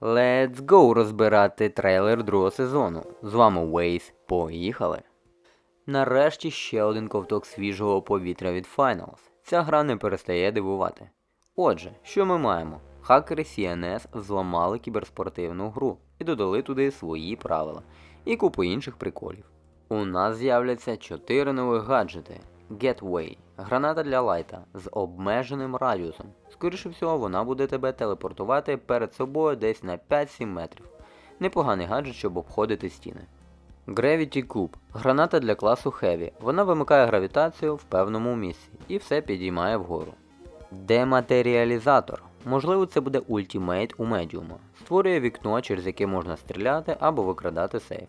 Let's go розбирати трейлер другого сезону. З вами Waze. Поїхали! Нарешті ще один ковток свіжого повітря від Finals. Ця гра не перестає дивувати. Отже, що ми маємо? Хакери CNS взламали кіберспортивну гру і додали туди свої правила і купу інших приколів. У нас з'являться 4 нових гаджети. Getway граната для лайта з обмеженим радіусом. Скоріше всього, вона буде тебе телепортувати перед собою десь на 5-7 метрів. Непоганий гаджет, щоб обходити стіни. Gravity Cube граната для класу Heavy. Вона вимикає гравітацію в певному місці і все підіймає вгору. Дематеріалізатор. Можливо, це буде ультімейт у медіума. Створює вікно, через яке можна стріляти або викрадати сейф.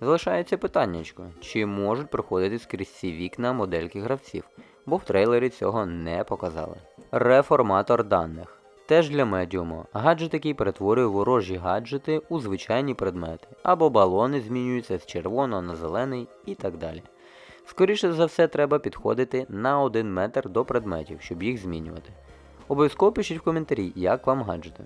Залишається питаннячко, чи можуть проходити скрізь ці вікна модельки гравців, бо в трейлері цього не показали. Реформатор даних. Теж для медіуму. Гаджет, який перетворює ворожі гаджети у звичайні предмети, або балони змінюються з червоного на зелений і так далі. Скоріше за все, треба підходити на 1 метр до предметів, щоб їх змінювати. Обов'язково пишіть в коментарі, як вам гаджети.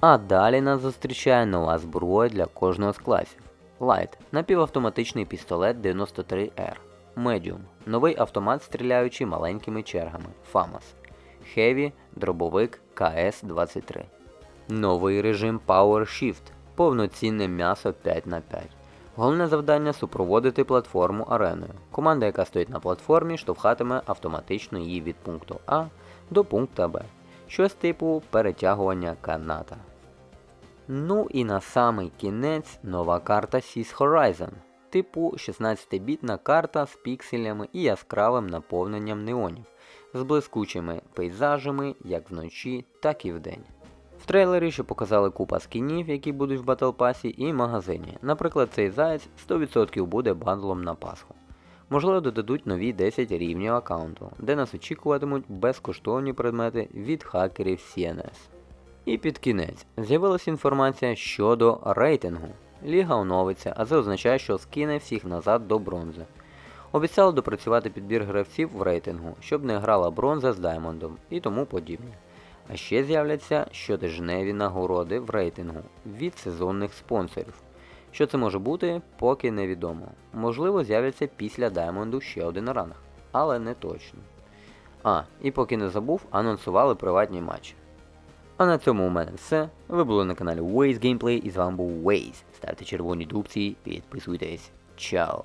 А далі нас зустрічає нова зброя для кожного з класів. Light – напівавтоматичний пістолет 93R. Medium – новий автомат, стріляючий маленькими чергами. FAMAS. Heavy – дробовик КС-23. Новий режим Power Shift – повноцінне м'ясо 5 на 5 Головне завдання супроводити платформу ареною. Команда, яка стоїть на платформі, штовхатиме автоматично її від пункту А до пункту Б. Щось типу перетягування каната. Ну і на самий кінець нова карта Seas Horizon, типу 16-бітна карта з пікселями і яскравим наповненням неонів, з блискучими пейзажами як вночі, так і вдень. В трейлері ще показали купа скінів, які будуть в Pass і магазині. Наприклад, цей заяць 100% буде бандлом на Пасху. Можливо, додадуть нові 10 рівнів аккаунту, де нас очікуватимуть безкоштовні предмети від хакерів CNS. І під кінець з'явилася інформація щодо рейтингу. Ліга оновиться, а це означає, що скине всіх назад до бронзи. Обіцяли допрацювати підбір гравців в рейтингу, щоб не грала бронза з даймондом і тому подібне. А ще з'являться щотижневі нагороди в рейтингу від сезонних спонсорів. Що це може бути, поки невідомо. Можливо, з'являться після Даймонду ще один ранг, але не точно. А, і поки не забув, анонсували приватні матчі. А на цьому у мене все. Ви були на каналі Waze Gameplay і з вами був Waze. Ставте червоні дубці, підписуйтесь. Чао!